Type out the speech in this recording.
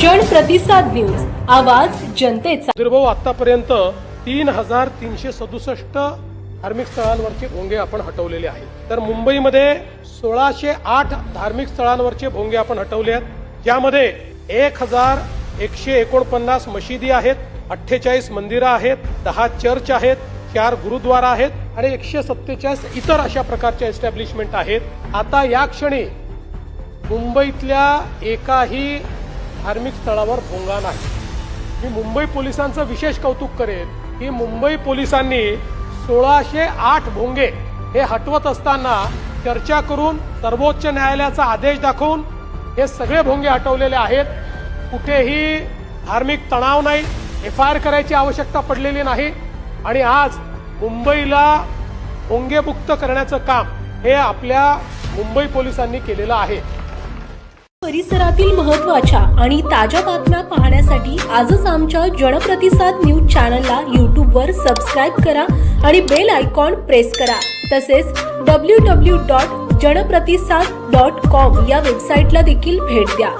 जन प्रतिसाद न्यूज. आवाज जनतेचा. दुर्भाऊ आतापर्यंत तीन हजार तीनशे सदुसष्ट धार्मिक स्थळांवरचे भोंगे आपण हटवलेले आहेत. तर मुंबईमध्ये सोळाशे आठ धार्मिक स्थळांवरचे भोंगे आपण हटवले आहेत. ज्यामध्ये एक हजार एकशे एकोणपन्नास मशिदी आहेत अठ्ठेचाळीस मंदिरं आहेत दहा चर्च आहेत चार गुरुद्वारा आहेत आणि एकशे सत्तेचाळीस इतर अशा प्रकारच्या एस्टॅब्लिशमेंट आहेत. आता या क्षणी मुंबईतल्या एकाही धार्मिक स्थळावर भोंगा नाही. मी मुंबई पोलिसांचं विशेष कौतुक करेन की मुंबई पोलिसांनी सोळाशे आठ भोंगे हे हटवत असताना चर्चा करून सर्वोच्च न्यायालयाचा आदेश दाखवून हे सगळे भोंगे हटवलेले आहेत. कुठेही धार्मिक तणाव नाही एफ आय आर करायची आवश्यकता पडलेली नाही आणि आज मुंबईला भोंगेमुक्त करण्याचं काम हे आपल्या मुंबई पोलिसांनी केलेलं आहे. परिसरातील महत्त्वाच्या आणि ताज्या बातम्या पाहण्यासाठी आजच आमच्या जनप्रतिसाद न्यूज चॅनलला यूट्यूबवर सबस्क्राईब करा आणि बेल आयकॉन प्रेस करा. तसेच W W dot Janpratisad dot com या वेबसाईटला देखील भेट द्या.